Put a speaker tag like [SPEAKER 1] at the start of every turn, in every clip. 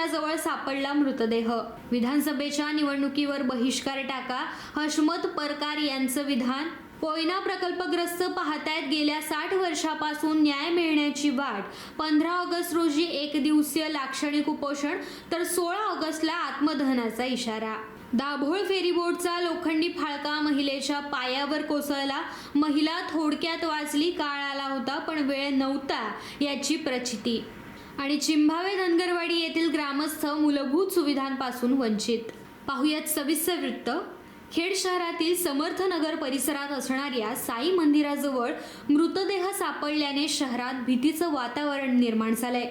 [SPEAKER 1] मंदिराजवळ सापडला मृतदेह. विधानसभेच्या निवडणुकीवर बहिष्कार टाका हशमत परकार यांचं विधान. कोयना प्रकल्पग्रस्त पाहतायत गेल्या साठ वर्षापासून न्याय मिळण्याची वाट. पंधरा ऑगस्ट रोजी एक दिवसीय लाक्षणिक उपोषण तर सोळा ऑगस्टला आत्मदहनाचा इशारा. दाभोळ फेरीबोटचा लोखंडी फाळका महिलेच्या पायावर कोसळला. महिला थोडक्यात वाचली काळ आला होता पण वेळ नव्हता याची प्रचिती. आणि चिंभावे धनगरवाडी येथील ग्रामस्थ मूलभूत सुविधांपासून वंचित. पाहुयात सविस्तर वृत्त. खेड शहरातील समर्थ नगर परिसरात असणाऱ्या साई मंदिराजवळ मृतदेह सापडल्याने शहरात भीतीचं वातावरण निर्माण झालंय.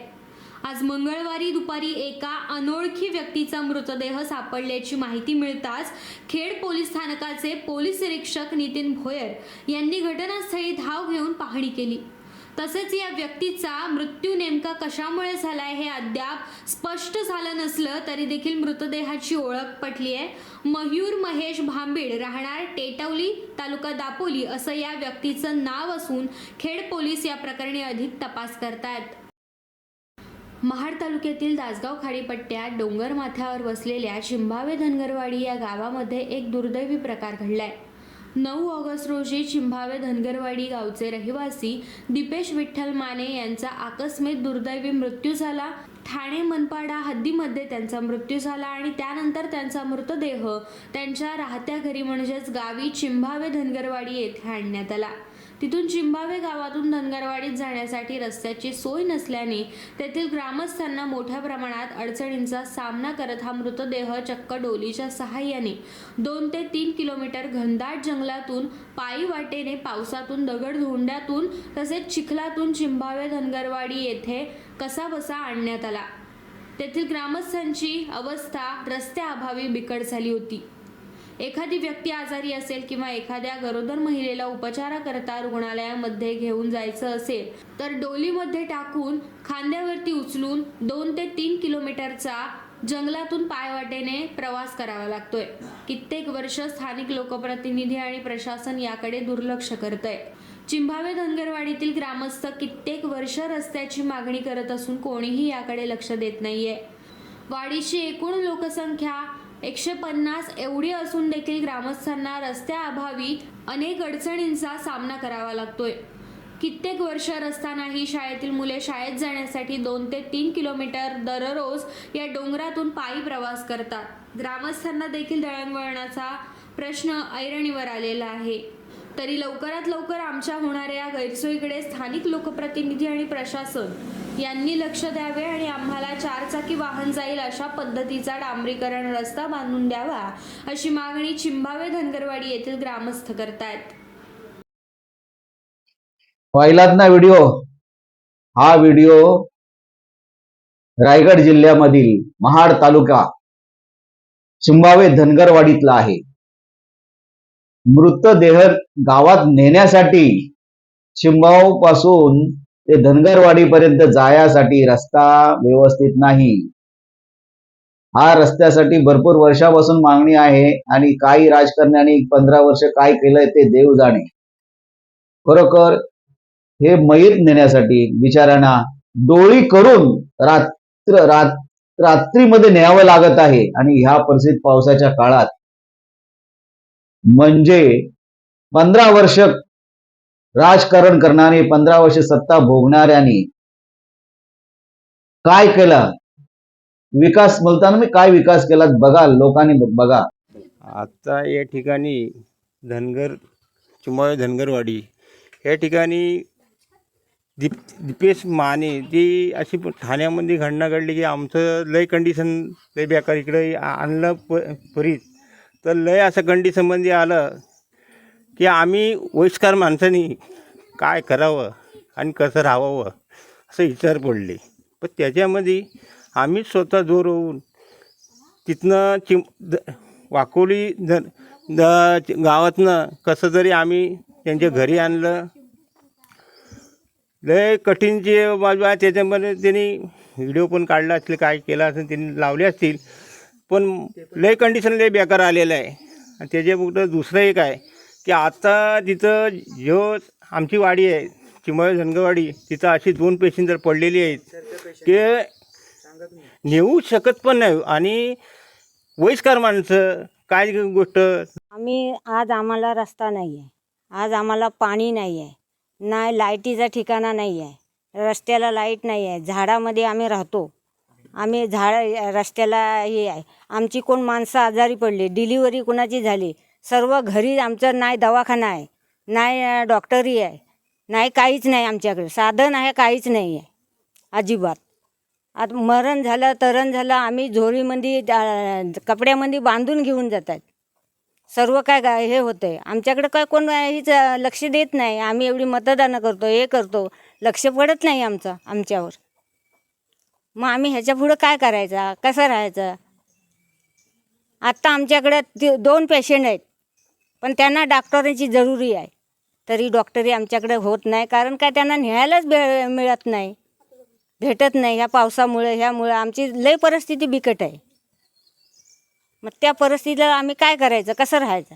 [SPEAKER 1] आज मंगळवारी दुपारी एका अनोळखी व्यक्तीचा मृतदेह सापडल्याची माहिती मिळताच खेड पोलीस स्थानकाचे पोलीस निरीक्षक नितीन भोयर यांनी घटनास्थळी धाव घेऊन पाहणी केली. तसेच या व्यक्तीचा मृत्यू नेमका कशामुळे झालाय हे अद्याप स्पष्ट झालं नसलं तरी देखील मृतदेहाची ओळख पटली आहे मयूर महेश भांबीड राहणार टेटवली तालुका दापोली असं या व्यक्तीचं नाव असून खेड पोलीस या प्रकरणी अधिक तपास करतायत. महाड तालुक्यातील दासगाव खाडीपट्ट्यात डोंगर माथ्यावर वसलेल्या शिंभावे धनगरवाडी या गावामध्ये एक दुर्दैवी प्रकार घडलाय. नऊ ऑगस्ट रोजी चिंभावे धनगरवाडी गावचे रहिवासी दीपेश विठ्ठल माने यांचा आकस्मिक दुर्दैवी मृत्यू झाला. ठाणे मनपाडा हद्दीमध्ये त्यांचा मृत्यू झाला आणि त्यानंतर त्यांचा मृतदेह त्यांच्या राहत्या घरी म्हणजेच गावी चिंभावे धनगरवाडी येथे आणण्यात आला. तिथून चिंबावे गावातून धनगरवाडीत जाण्यासाठी रस्त्याची सोय नसल्याने तेथील ग्रामस्थांना मोठ्या प्रमाणात अडचणींचा सामना करत हा मृतदेह चक्क डोलीच्या सहाय्याने दोन ते तीन किलोमीटर घनदाट जंगलातून पायी वाटेने पावसातून दगड धोंड्यातून तसेच चिखलातून चिंबावे धनगरवाडी येथे कसाबसा आणण्यात आला. तेथील ग्रामस्थांची अवस्था रस्त्याअभावी बिकट झाली होती. एखादी व्यक्ती आजारी असेल किंवा एखाद्या गरोदर महिलेला उपचाराकरता रुग्णालयामध्ये घेऊन जायचं असेल तर डोलीमध्ये टाकून खांद्यावरती उचलून दोन ते तीन किलोमीटरचा जंगलातून पायवाटेने प्रवास करावा लागतोय. कित्येक वर्ष स्थानिक लोकप्रतिनिधी आणि प्रशासन याकडे दुर्लक्ष करत आहे चिंभावे धनगरवाडीतील ग्रामस्थ कित्येक वर्ष रस्त्याची मागणी करत असून कोणीही याकडे लक्ष देत नाहीये. वाडीची एकूण लोकसंख्या एकशे पन्नास एवढी असून देखील ग्रामस्थांना रस्त्याअभावी अनेक अडचणींचा सामना करावा लागतोय. कित्येक वर्ष रस्तानाही शाळेतील मुले शाळेत जाण्यासाठी दोन ते तीन किलोमीटर दररोज या डोंगरातून पायी प्रवास करतात. ग्रामस्थांना देखील दळणवळणाचा प्रश्न ऐरणीवर आलेला आहे. तरी लवकरात लवकर आमच्या होणाऱ्या गैरसोयीकडे स्थानिक लोकप्रतिनिधी आणि प्रशासन यांनी लक्ष द्यावे आणि आम्हाला चारचाकी वाहन जाईल अशा पद्धतीचा डांबरीकरण रस्ता बांधून द्यावा अशी मागणी चिंबावे धनगरवाडी येथील ग्रामस्थ करतायत.
[SPEAKER 2] पाहिलात ना व्हिडिओ हा व्हिडिओ रायगड जिल्ह्यामधील महाड तालुका चिंबावे धनगरवाडीतला आहे. मृतदेह गावात नेण्यासाठी चिंबावपासून ते धनगरवाडीपर्यंत जायासाठी जाण्यासाठी रस्ता व्यवस्थित नाही. हा रस्त्यासाठी भरपूर वर्षापासून मागणी आहे आणि काही राजकारण्याने पंधरा वर्ष काय केलंय ते देव जाणे. खरोखर हे मयत नेण्यासाठी बिचाऱ्यांना डोळी करून रात्र रात रात्रीमध्ये न्यावं लागत आहे आणि ह्या परिस्थितीत पावसाच्या काळात म्हणजे पंधरा वर्ष राजकारण करणारे पंधरा वर्ष सत्ता भोगणाऱ्यांनी काय केलं? विकास बोलताना मी काय विकास केला बघा लोकांनी बघा.
[SPEAKER 3] आता या ठिकाणी धनगर चुमाळ धनगरवाडी या ठिकाणी दीप दीपेश माने जी अशी प- ठाण्यामध्ये घटना घडली की आमचं लय कंडिशन लय बेकार इकडे आणलं प परीत. तर लय असं कंडिशनमध्ये आलं की आम्ही वयस्कर माणसांनी काय करावं आणि कसं राहावं असं विचार पडले. पण त्याच्यामध्ये आम्ही स्वतः जोर होऊन तिथनं चिम द वाकोली द द गावातनं कसं तरी आम्ही त्यांच्या घरी आणलं लय कठीण जे बाजू आहे त्याच्यामध्ये त्यांनी व्हिडिओ पण काढला असेल काय केला असेल त्यांनी लावले असतील. पण लय कंडिशन लय बेकार आलेलं आहे. आणि त्याच्या दुसरं एक आहे की आता तिथं जो आमची वाडी आहे चिमळ झनगवाडी तिथं अशी दोन पेशंट पडलेली आहेत ते नेऊ शकत पण नाही. आणि वयस्कर माणसं काय गोष्ट?
[SPEAKER 4] आम्ही आज आम्हाला रस्ता नाही आहे आज आम्हाला पाणी नाही आहे नाही लाईटीचा ठिकाणा नाही आहे रस्त्याला लाइट नाही आहे झाडामध्ये आम्ही राहतो. आम्ही झाड रस्त्याला हे आहे. आमची कोण माणसं आजारी पडली डिलिव्हरी कुणाची झाली सर्व घरी आमचं नाही दवाखाना आहे नाही डॉक्टरही डॉक्टरी आहे नाही काहीच नाही आमच्याकडे साधन आहे काहीच नाही आहे अजिबात. आता मरण झालं तरण झालं आम्ही झोरीमध्ये कपड्यामध्ये बांधून घेऊन जातात. सर्व काय काय हे होतं आहे आमच्याकडे काय कोण हीच लक्ष देत नाही. आम्ही एवढी मतदानं करतो हे करतो लक्ष पडत नाही आमचं आमच्यावर. मग आम्ही ह्याच्या पुढं काय करायचं? कसं राहायचं? आत्ता आमच्याकडे दोन पेशंट आहेत. पण त्यांना डॉक्टरांची जरुरी आहे. तरी डॉक्टरी आमच्याकडे होत नाही. कारण काय त्यांना न्यायलाच भे मिळत नाही. भेटत नाही. ह्या पावसामुळे ह्यामुळं आमची लय परिस्थिती बिकट आहे. मग त्या परिस्थितीला आम्ही काय करायचं? कसं राहायचं?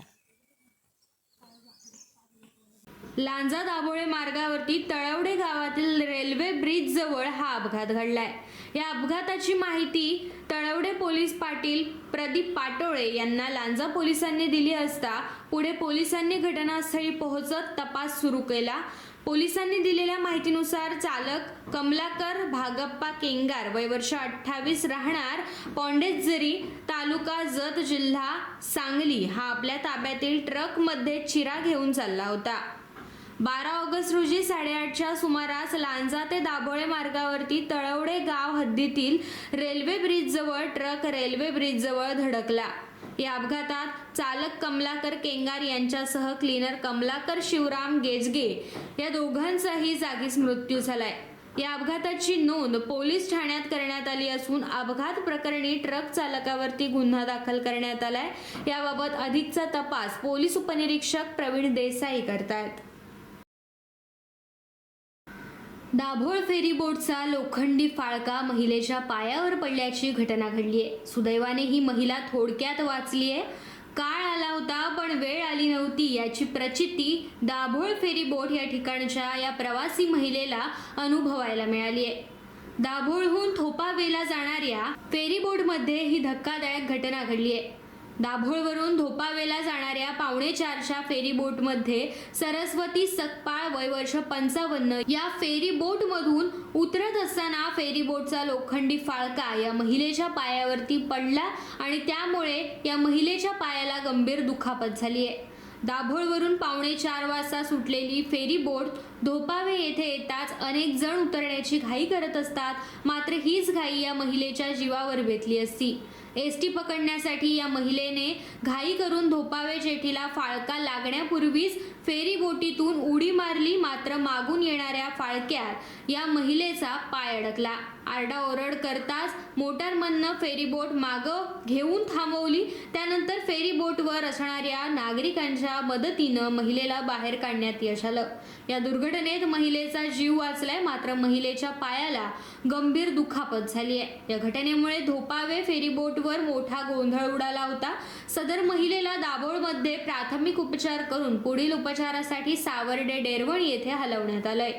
[SPEAKER 1] लांजा दाभोळे मार्गावरती तळवडे गावातील रेल्वे ब्रिज जवळ हा अपघात घडलाय. या अपघाताची माहिती तळवडे पोलीस पाटील प्रदीप पाटोळे यांना लांजा पोलिसांनी दिली असता पुढे पोलिसांनी घटनास्थळी पोहोचत तपास सुरू केला. पोलिसांनी दिलेल्या माहितीनुसार चालक कमलाकर भागप्पा केंगार वय वर्ष अठ्ठावीस राहणार पॉंडेजरी तालुका जत जिल्हा सांगली हा आपल्या ताब्यातील ट्रकमध्ये चिरा घेऊन चालला होता. बारा ऑगस्ट रोजी साडेआठच्या सुमारास लांजा ते दाभोळे मार्गावरती तळवडे गाव हद्दीतील रेल्वे ब्रिजजवळ ट्रक रेल्वे ब्रिजजवळ धडकला. या अपघातात चालक कमलाकर केंगार यांच्यासह क्लीनर कमलाकर शिवराम गेजगे या दोघांचाही जागीच मृत्यू झालाय. या अपघाताची नोंद पोलीस ठाण्यात करण्यात आली असून अपघात प्रकरणी ट्रक चालकावरती गुन्हा दाखल करण्यात आलाय. याबाबत अधिकचा तपास पोलीस उपनिरीक्षक प्रवीण देसाई करतायत. दाभोळ फेरी बोटचा लोखंडी फाळका महिलेच्या पायावर पडल्याची घटना घडली आहे. सुदैवाने ही महिला थोडक्यात वाचली आहे. काळ आला होता पण वेळ आली नव्हती. याची प्रचिती दाभोळ फेरी बोट या ठिकाणच्या या प्रवासी महिलेला अनुभवायला मिळाली आहे. दाभोळहून थोपावेला जाणाऱ्या फेरी बोटमध्ये ही धक्कादायक घटना घडली आहे. दाभोळवरून धोपावेला जाणाऱ्या पावणे चारच्या फेरीबोटमध्ये सरस्वती सकपाळ वय वर्ष पंचावन्न या फेरीबोटमधून उतरत असताना फेरीबोटचा लोखंडी फाळका या महिलेच्या पायावरती पडला आणि त्यामुळे या महिलेच्या पायाला गंभीर दुखापत झाली आहे. दाभोळवरून पावणे चार वाजता सुटलेली फेरी बोट धोपावे येथे येताच अनेक जण उतरण्याची घाई करत असतात. मात्र हीच घाई या महिलेच्या जीवावर बेतली असती. एस टी पकडण्यासाठी या महिलेने घाई करून धोपावे जेठीला फाळका लागण्यापूर्वीच फेरी बोटीतून उडी मारली मात्र मागून येणाऱ्या फाळक्यात या महिलेचा पाय अडकला. आरडाओरड करताच मोटारमननं फेरीबोट मागं घेऊन थांबवली. त्यानंतर फेरीबोटवर असणाऱ्या नागरिकांच्या मदतीनं महिलेला बाहेर काढण्यात यश आलं. या दुर्घटनेत महिलेचा जीव वाचलाय मात्र महिलेच्या पायाला गंभीर दुखापत झाली आहे. या घटनेमुळे धोपावे फेरीबोटवर मोठा गोंधळ उडाला होता. सदर महिलेला दाभोळमध्ये प्राथमिक उपचार करून पुढील उपचारासाठी सावर्डे डेरवण येथे हलवण्यात आलंय.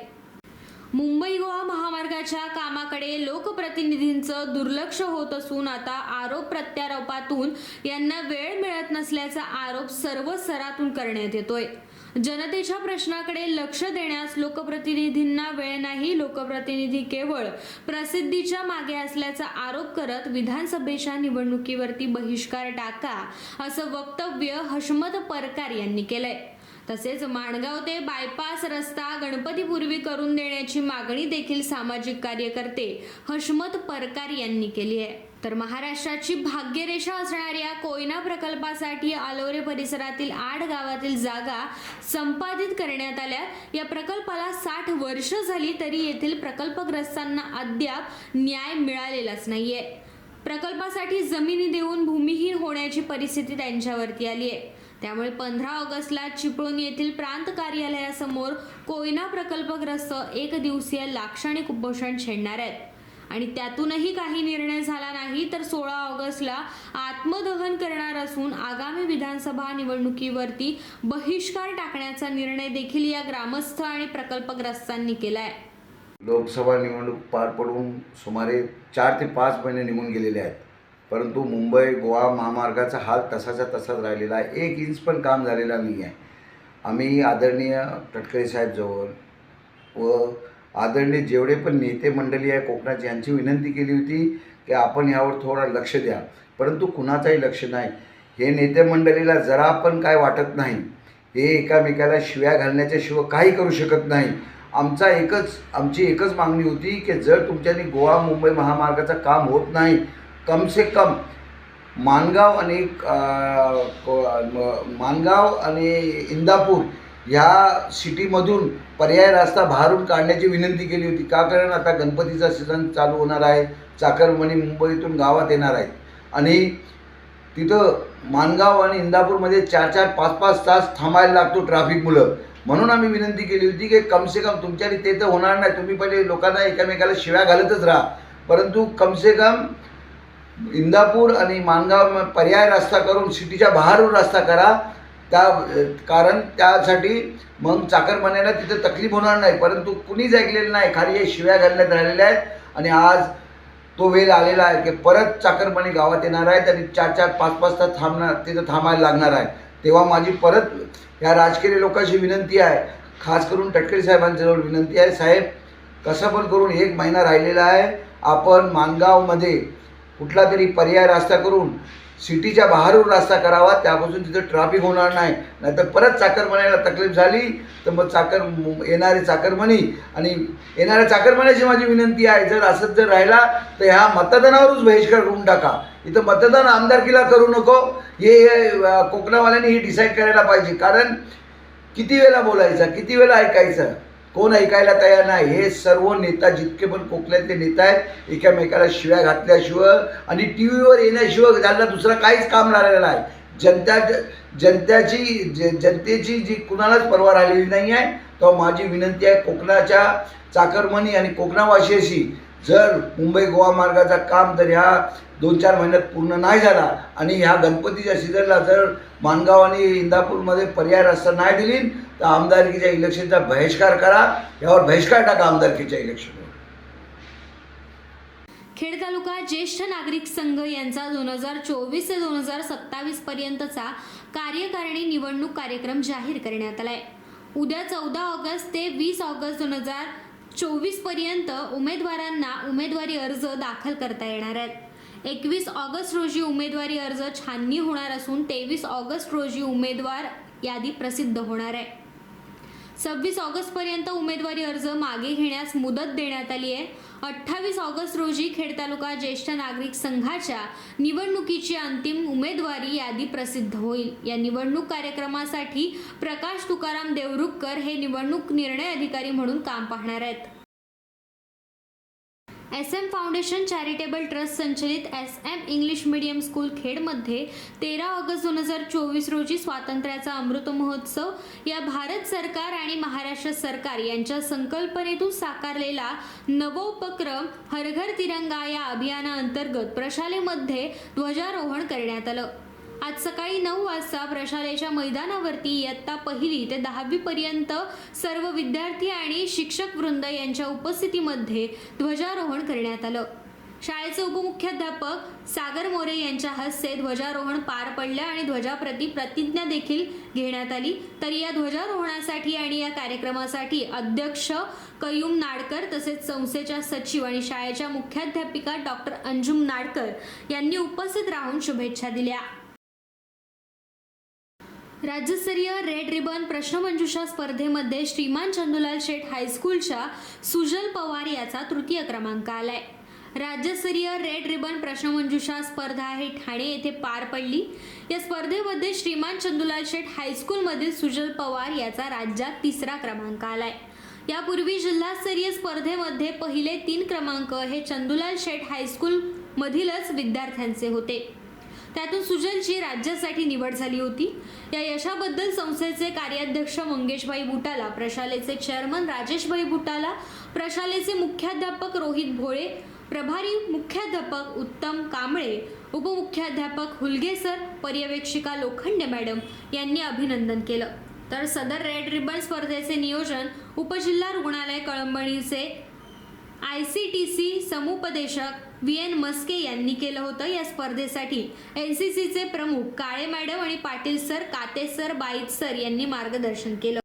[SPEAKER 1] मुंबई गोवा महामार्गाच्या कामाकडे लोकप्रतिनिधींचं दुर्लक्ष होत असून आता आरोप प्रत्यारोपातून यांना वेळ मिळत नसल्याचा आरोप सर्व स्तरातून करण्यात येतोय. जनतेच्या प्रश्नाकडे लक्ष देण्यास लोकप्रतिनिधींना वेळ नाही लोकप्रतिनिधी केवळ प्रसिद्धीच्या मागे असल्याचा आरोप करत विधानसभेच्या निवडणुकीवरती बहिष्कार टाका असं वक्तव्य हशमत परकार यांनी केलंय. तसेच माणगाव ते बायपास रस्ता गणपतीपूर्वी करून देण्याची मागणी देखील सामाजिक कार्यकर्ते हशमत परकार यांनी केली आहे. तर महाराष्ट्राची भाग्यरेषा असणाऱ्या कोयना प्रकल्पासाठी आलोरे परिसरातील आठ गावातील जागा संपादित करण्यात आल्या. या प्रकल्पाला साठ वर्ष झाली तरी येथील प्रकल्पग्रस्तांना अद्याप न्याय मिळालेलाच नाहीये. प्रकल्पासाठी जमिनी देऊन भूमिहीन होण्याची परिस्थिती त्यांच्यावरती आली आहे. त्यामुळे पंधरा ऑगस्टला चिपळूण येथील प्रांत कार्यालयासमोर कोयना प्रकल्पग्रस्त एक दिवसीय लाक्षणिक उपोषण छेडणार आहेत. आणि त्यातूनही काही निर्णय झाला नाही तर सोळा ऑगस्टला आत्मदहन करणार असून आगामी विधानसभा निवडणुकीवरती बहिष्कार टाकण्याचा निर्णय देखील या ग्रामस्थ आणि प्रकल्पग्रस्तांनी केलाय.
[SPEAKER 5] लोकसभा निवडणूक पार पडून सुमारे चार ते पाच महिने निघून गेलेले आहेत. परंतु मुंबई गोवा महामार्गाचा हाल तसाचा तसाच राहिलेला आहे. एक इंच पण काम झालेला नाही आहे. आम्ही आदरणीय तटकरे साहेबजवळ व आदरणीय जेवढे पण नेते मंडळी आहे कोकणाची यांची विनंती केली होती की आपण यावर थोडा लक्ष द्या. परंतु कुणाचाही लक्ष नाही. हे नेते मंडळीला जरा पण काय वाटत नाही. हे एकामेकाला शिव्या घालण्याच्याशिवाय काही करू शकत नाही. आमचा एकच आमची एकच मागणी होती की जर तुमच्यानी गोवा मुंबई महामार्गाचं काम होत नाही कम से कम मानगाव आणि मानगाव आणि इंदापूर ह्या सिटीमधून पर्याय रस्ता बाहेरून काढण्याची विनंती केली होती. का कारण आता गणपतीचा सीझन चालू होणार आहे. चाकरमणी मुंबईतून गावात येणार आहेत आणि तिथं मानगाव आणि इंदापूरमध्ये चार चार पाच पाच तास थांबायला लागतो ट्रॅफिकमुळं म्हणून आम्ही विनंती केली होती की कमसे कम तुमच्या ते तर होणार नाही. तुम्ही पहिले लोकांना एकामेकाला शिव्या घालतच राहा. परंतु कमसे कम इंदापूर आणि मानगाव पर्याय रस्ता करून सिटीच्या बाहेरून रस्ता करा. त्या कारण त्यासाठी मग चाकरमान्याला तिथं तकलीफ होणार नाही. परंतु कुणीच ऐकलेलं नाही. खाली हे शिव्या घालण्यात राहिलेल्या आहेत. आणि आज तो वेळ आलेला आहे की परत चाकरमानी गावात येणार आहेत आणि चार चार पाच पाच तास थांबणार तिथं थांबायला लागणार आहे तेव्हा माझी परत ह्या राजकीय लोकांची विनंती आहे. खास करून टटकरे साहेबांच्याजवळ विनंती आहे. साहेब कसं पण करून एक महिना राहिलेला आहे. आपण मानगावमध्ये कुठला तरी पर्याय रस्ता करून सिटीच्या बाहेरून रस्ता करावा त्यापासून तिथं ट्रॅफिक होणार नाही. नाहीतर परत चाकरमान्याला तकलीफ झाली तर मग चाकर येणारे चाकरमणी आणि येणाऱ्या चाकरमान्याची माझी विनंती आहे जर असंच जर राहिला तर ह्या मतदानावरच बहिष्कार करून टाका. इथं मतदान आमदारकीला करू नको. हे कोकणावाल्यांनी हे डिसाईड करायला पाहिजे. कारण किती वेळा बोलायचं किती वेळा ऐकायचं? कोण ऐकायला तयार नाही? हे सर्व नेता जितके पण कोकणातले नेता आहेत एकामेकाला शिव्या घातल्याशिवाय आणि टी व्हीवर येण्याशिवाय त्यांना दुसरं काहीच काम राहिलेलं नाही. जनता जनतेची ज जनतेची जी कुणालाच परवा राहिलेली नाही आहे तेव्हा माझी विनंती आहे कोकणाच्या चाकरमणी आणि कोकणावासियाशी जर मुंबई गोवा मार्गाचा काम जर ह्या दोन चार महिन्यात पूर्ण नाही झाला आणि ह्या गणपतीच्या सीझनला जर माणगाव आणि इंदापूरमध्ये पर्याय रस्ता नाही दिली तर आमदारकीच्या इलेक्शनचा बहिष्कार करा यावर बहिष्कार टाका आमदारकीच्या इलेक्शनवर.
[SPEAKER 1] खेड तालुका ज्येष्ठ नागरिक संघ यांचा दोन हजार चोवीस ते दोन हजार सत्तावीस पर्यंतचा कार्यकारिणी निवडणूक कार्यक्रम जाहीर करण्यात आलाय. उद्या चौदा ऑगस्ट ते वीस ऑगस्ट दोन हजार चोवीसपर्यंत उमेदवारांना उमेदवारी अर्ज दाखल करता येणार आहेत. एकवीस ऑगस्ट रोजी उमेदवारी अर्ज छाननी होणार असून तेवीस ऑगस्ट रोजी उमेदवार यादी प्रसिद्ध होणार आहे. सव्वीस ऑगस्टपर्यंत उमेदवारी अर्ज मागे घेण्यास मुदत देण्यात आली आहे. अठ्ठावीस ऑगस्ट रोजी खेड तालुका ज्येष्ठ नागरिक संघाच्या निवडणुकीची अंतिम उमेदवारी यादी प्रसिद्ध होईल. या निवडणूक कार्यक्रमासाठी प्रकाश तुकाराम देवरुखकर हे निवडणूक निर्णय अधिकारी म्हणून काम पाहणार आहेत. S M foundation charitable trust संचलित S M English medium school खेडमध्ये तेरा ऑगस्ट दोन हजार चोवीस रोजी स्वातंत्र्याचा अमृत महोत्सव या भारत सरकार आणि महाराष्ट्र सरकार यांच्या संकल्पनेतून साकारलेला नवोपक्रम हर घर तिरंगा या अभियानाअंतर्गत प्रशालेमध्ये ध्वजारोहण करण्यात आलं. आज सकाळी नऊ वाजता प्रशालेच्या मैदानावरती इयत्ता पहिली ते दहावी पर्यंत सर्व विद्यार्थी आणि शिक्षक वृंद यांच्या उपस्थितीमध्ये ध्वजारोहण करण्यात आलं. शाळेचे उपमुख्याध्यापक सागर मोरे यांच्या हस्ते ध्वजारोहण पार पडलं आणि ध्वजाप्रती प्रतिज्ञा देखील घेण्यात आली. तर या ध्वजारोहणासाठी आणि या कार्यक्रमासाठी अध्यक्ष कयूम नाडकर तसेच संस्थेच्या सचिव आणि शाळेच्या मुख्याध्यापिका डॉक्टर अंजुम नाडकर यांनी उपस्थित राहून शुभेच्छा दिल्या. राज्यस्तरीय रेड रिबन प्रश्नमंजुषा स्पर्धेमध्ये श्रीमान चंदुलाल शेठ हायस्कूलच्या सुजल पवार याचा तृतीय क्रमांक आलाय. राज्यस्तरीय रेड रिबन प्रश्नमंजुषा स्पर्धा ही ठाणे येथे पार पडली. या स्पर्धेमध्ये श्रीमान चंदुलाल शेठ हायस्कूलमधील सुजल पवार याचा राज्यात तिसरा क्रमांक आलाय. यापूर्वी जिल्हास्तरीय स्पर्धेमध्ये पहिले तीन क्रमांक हे चंदुलाल शेठ हायस्कूल मधीलच विद्यार्थ्यांचे होते. त्यातून सुजलची राज्यासाठी निवड झाली होती. या यशाबद्दल संस्थेचे कार्याध्यक्ष मंगेशभाई बुटाला प्रशालेचे चेअरमन राजेशभाई बुटाला प्रशालेचे मुख्याध्यापक रोहित भोळे प्रभारी मुख्याध्यापक उत्तम कांबळे उपमुख्याध्यापक हुलगे सर पर्यवेक्षिका लोखंडे मॅडम यांनी अभिनंदन केलं. तर सदर रेड रिबन स्पर्धेचे नियोजन उपजिल्हा रुग्णालय कळंबणीचे आय सी टी सी समुपदेशक व्ही एन मस्के यांनी केलं होतं या स्पर्धेसाठी. एन सी सीचे प्रमुख काळे मॅडम आणि Patil sir Kate sir Bait sir यांनी मार्गदर्शन केलं.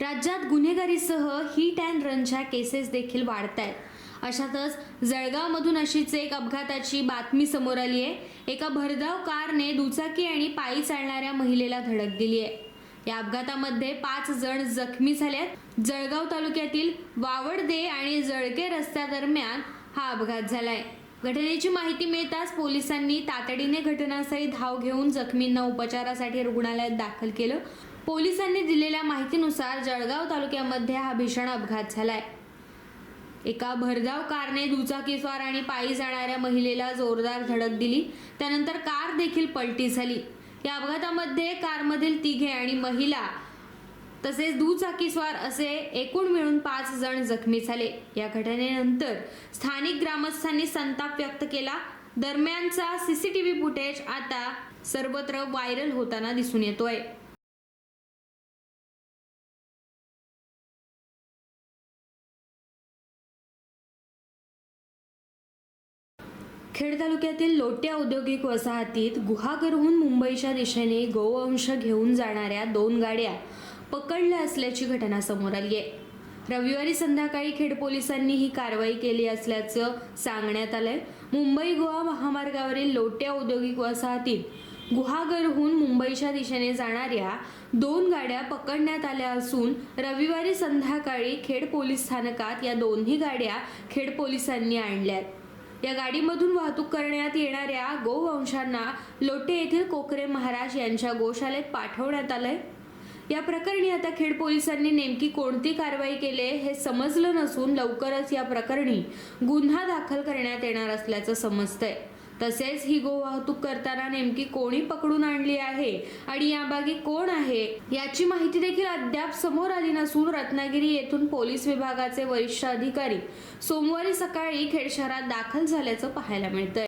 [SPEAKER 1] राज्यात गुन्हेगारीसह हिट अँड रनच्या केसेस देखील वाढत आहेत अशातच जळगावमधून अशीच एक अपघाताची बातमी समोर आली आहे एका भरधाव कारने दुचाकी आणि पायी चालणाऱ्या महिलेला धडक दिली आहे या अपघातामध्ये पाच जण जखमी झालेत. जळगाव तालुक्यातील वावडदे आणि जळके रस्त्यादरम्यान हा अपघात झालाय. घटनेची माहिती मिळताच पोलिसांनी तातडीने घटनास्थळी धाव घेऊन जखमींना उपचारासाठी रुग्णालयात दाखल केलं. पोलिसांनी दिलेल्या माहितीनुसार जळगाव तालुक्यामध्ये हा भीषण अपघात झालाय. एका भरधाव कारने दुचाकीस्वार आणि पायी जाणाऱ्या महिलेला जोरदार धडक दिली. त्यानंतर कार देखील पलटी झाली. या अपघातामध्ये कारमधील तिघे आणि महिला तसेच दुचाकीस्वार असे एकूण मिळून पाच जण जखमी झाले. या घटनेनंतर स्थानिक ग्रामस्थांनी संताप व्यक्त केला. दरम्यानचा सीसीटीव्ही फुटेज आता सर्वत्र व्हायरल होताना दिसून येतोय. खेड तालुक्यातील लोटे औद्योगिक वसाहतीत गुहागरहून मुंबईच्या दिशेने गोवंश घेऊन जाणाऱ्या दोन गाड्या पकडल्या असल्याची घटना समोर आली आहे. रविवारी संध्याकाळी खेड पोलिसांनी ही कारवाई केली असल्याचं सांगण्यात आलंय. मुंबई गोवा महामार्गावरील लोटे औद्योगिक वसाहतीत गुहागरहून मुंबईच्या दिशेने जाणाऱ्या दोन गाड्या पकडण्यात आल्या असून रविवारी संध्याकाळी खेड पोलीस स्थानकात या दोन्ही गाड्या खेड पोलिसांनी आणल्यात. या गाडीमधून वाहतूक करण्यात येणाऱ्या गोवंशांना लोटे येथील कोकरे महाराज यांच्या गोशालेत पाठवण्यात आलंय. या प्रकरणी आता खेड पोलिसांनी नेमकी कोणती कारवाई केली हे समजलं नसून लवकरच या प्रकरणी गुन्हा दाखल करण्यात येणार असल्याचं समजतंय. तसेच ही गोवाहतूक करताना नेमकी कोणी पकडून आणली आहे आणि याबागी कोण आहे याची माहिती देखील अद्याप समोर आली नसून रत्नागिरी येथून पोलीस विभागाचे वरिष्ठ अधिकारी सोमवारी सकाळी खेड शहरात दाखल झाल्याचं पाहायला मिळतंय.